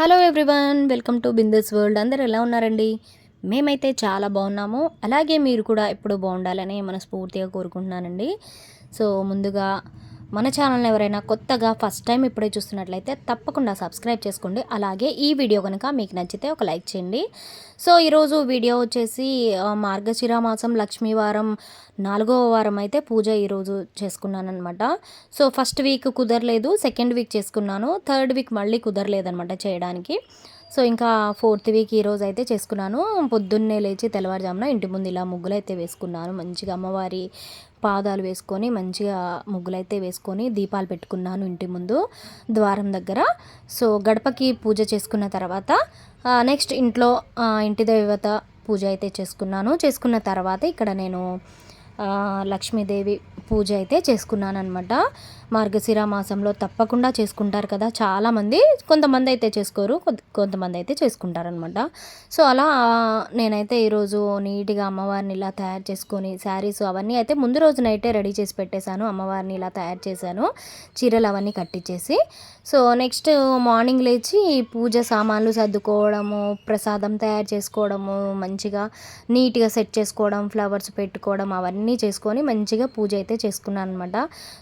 Hello everyone welcome to బిందెస్ world. అందరు ఎలా ఉన్నారండి? మేమైతే చాలా బాగున్నాము. అలాగే మీరు కూడా ఎప్పుడు బాగుండాలని మనస్ఫూర్తిగా కోరుకుంటున్నానండి. సో ముందుగా మన ఛానల్ని ఎవరైనా కొత్తగా ఫస్ట్ టైం ఇప్పుడే చూస్తున్నట్లయితే తప్పకుండా సబ్స్క్రైబ్ చేసుకోండి. అలాగే ఈ వీడియో కనుక మీకు నచ్చితే ఒక లైక్ చేయండి. సో ఈరోజు వీడియో వచ్చేసి మార్గశిర మాసం లక్ష్మీవారం నాలుగవ వారం అయితే పూజ ఈరోజు చేసుకున్నాను అనమాట సో ఫస్ట్ వీక్ కుదరలేదు సెకండ్ వీక్ చేసుకున్నాను థర్డ్ వీక్ మళ్ళీ కుదరలేదనమాట చేయడానికి. సో ఇంకా ఫోర్త్ వీక్ ఈరోజు అయితే చేసుకున్నాను. పొద్దున్నే లేచి తెల్లవారుజామున ఇంటి ముందు ఇలా ముగ్గులు అయితే వేసుకున్నాను. మంచిగా అమ్మవారి పాదాలు వేసుకొని మంచిగా ముగ్గులైతే వేసుకొని దీపాలు పెట్టుకున్నాను ఇంటి ముందు ద్వారం దగ్గర. సో గడపకి పూజ చేసుకున్న తర్వాత నెక్స్ట్ ఇంట్లో ఇంటి దేవత పూజ అయితే చేసుకున్నాను. చేసుకున్న తర్వాత ఇక్కడ నేను లక్ష్మీదేవి పూజ అయితే చేసుకున్నానమాట మార్గశిర మాసంలో తప్పకుండా చేసుకుంటారు కదా. చాలామంది కొంతమంది అయితే చేసుకోరు కొంతమంది అయితే చేసుకుంటారనమాట సో అలా నేనైతే ఈరోజు నీట్గా అమ్మవారిని ఇలా తయారు చేసుకొని శారీస్ అవన్నీ అయితే ముందు రోజు నైటే రెడీ చేసి పెట్టేశాను. అమ్మవారిని ఇలా తయారు చేశాను. చీరలు అవన్నీ కట్టించేసి సో నెక్స్ట్ మార్నింగ్ లేచి పూజ సామాన్లు సర్దుకోవడము ప్రసాదం తయారు చేసుకోవడము మంచిగా నీట్గా సెట్ చేసుకోవడం ఫ్లవర్స్ పెట్టుకోవడం అవన్నీ చేసుకొని మంచిగా పూజ అయితే చేసుకున్నాను అనమాట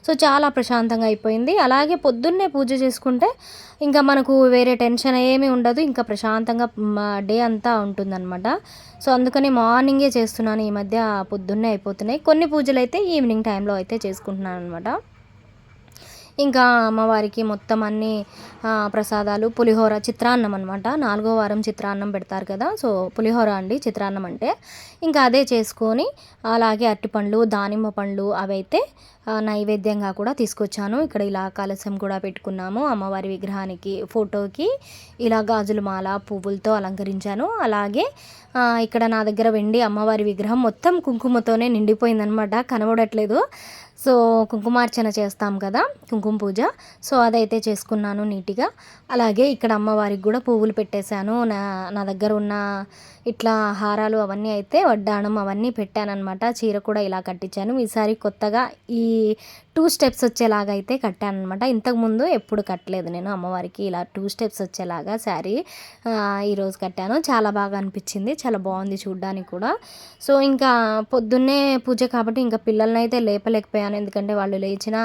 సో చాలా ప్రశాంతంగా అయిపోయింది. అలాగే పొద్దున్నే పూజ చేసుకుంటే ఇంకా మనకు వేరే టెన్షన్ ఏమీ ఉండదు. ఇంకా ప్రశాంతంగా డే అంతా ఉంటుందన్నమాట. సో అందుకని మార్నింగే చేస్తున్నాను. ఈ మధ్య పొద్దున్నే అయిపోతున్నాయి. కొన్ని పూజలు అయితే ఈవినింగ్ టైంలో అయితే చేసుకుంటున్నాను అనమాట ఇంకా అమ్మవారికి మొత్తం అన్ని ప్రసాదాలు పులిహోర చిత్రాన్నం అనమాట నాలుగో వారం చిత్రాన్నం పెడతారు కదా సో పులిహోర అండి చిత్రాన్నం అంటే. ఇంకా అదే చేసుకొని అలాగే అరటిపండ్లు దానిమ్మ పండ్లు అవైతే నైవేద్యంగా కూడా తీసుకొచ్చాను. ఇక్కడ ఇలా కలశం కూడా పెట్టుకున్నాము. అమ్మవారి విగ్రహానికి ఫోటోకి ఇలా గాజుల మాల పువ్వులతో అలంకరించాను. అలాగే ఇక్కడ నా దగ్గర వెండి అమ్మవారి విగ్రహం మొత్తం కుంకుమతోనే నిండిపోయిందనమాట కనబడట్లేదు. సో కుంకుమార్చన చేస్తాం కదా కుంకుమ పూజ. సో అదైతే చేసుకున్నాను నీట్గా. అలాగే ఇక్కడ అమ్మవారికి కూడా పువ్వులు పెట్టేశాను. నా నా దగ్గర ఉన్న ఇట్లా హారాలు అవన్నీ అయితే వడ్డాణం అవన్నీ పెట్టానమాట చీర కూడా ఇలా కట్టించాను. ఈసారి కొత్తగా ఈ టూ స్టెప్స్ వచ్చేలాగా అయితే కట్టాను అనమాట ఇంతకుముందు ఎప్పుడు కట్టలేదు నేను. అమ్మవారికి ఇలా టూ స్టెప్స్ వచ్చేలాగా శారీ ఈరోజు కట్టాను. చాలా బాగా అనిపించింది. చాలా బాగుంది చూడ్డానికి కూడా. సో ఇంకా పొద్దున్నే పూజ కాబట్టి ఇంకా పిల్లల్ని అయితే లేపలేకపోయాను. ఎందుకంటే వాళ్ళు లేచిన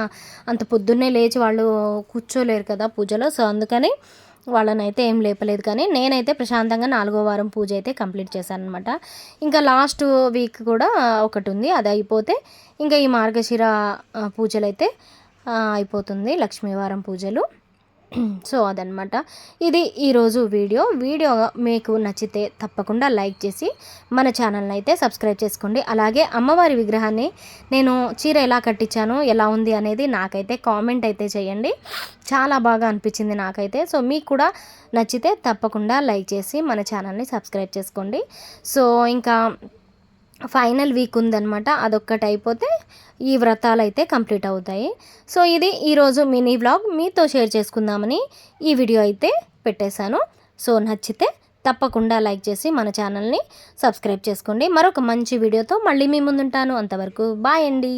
అంత పొద్దున్నే లేచి వాళ్ళు కూర్చోలేరు కదా పూజలో. సో అందుకని వాళ్ళని అయితే ఏం లేపలేదు. కానీ నేనైతే ప్రశాంతంగా నాలుగో వారం పూజ అయితే కంప్లీట్ చేశాను అనమాట ఇంకా లాస్ట్ వీక్ కూడా ఒకటి ఉంది. అది అయిపోతే ఇంకా ఈ మార్గశిర పూజలు అయితే అయిపోతుంది. లక్ష్మీవారం పూజలు. సో అదనమాట ఇది ఈరోజు వీడియో. వీడియో మీకు నచ్చితే తప్పకుండా లైక్ చేసి మన ఛానల్ని అయితే సబ్స్క్రైబ్ చేసుకోండి. అలాగే అమ్మవారి విగ్రహాన్ని నేను చీర ఎలా కట్టించాను ఎలా ఉంది అనేది నాకైతే కామెంట్ అయితే చేయండి. చాలా బాగా అనిపించింది నాకైతే. సో మీకు కూడా నచ్చితే తప్పకుండా లైక్ చేసి మన ఛానల్ని సబ్స్క్రైబ్ చేసుకోండి. సో ఇంకా ఫైనల్ వీక్ ఉందనమాట అదొక్కటి అయిపోతే ఈ వ్రతాలు అయితే కంప్లీట్ అవుతాయి. సో ఇది ఈరోజు మినీ వ్లాగ్. మీతో షేర్ చేసుకుందామని ఈ వీడియో అయితే పెట్టేశాను. సో నచ్చితే తప్పకుండా లైక్ చేసి మన ఛానల్ని సబ్స్క్రైబ్ చేసుకోండి. మరొక మంచి వీడియోతో మళ్ళీ మీ ముందుంటాను. అంతవరకు బాయ్ అండి.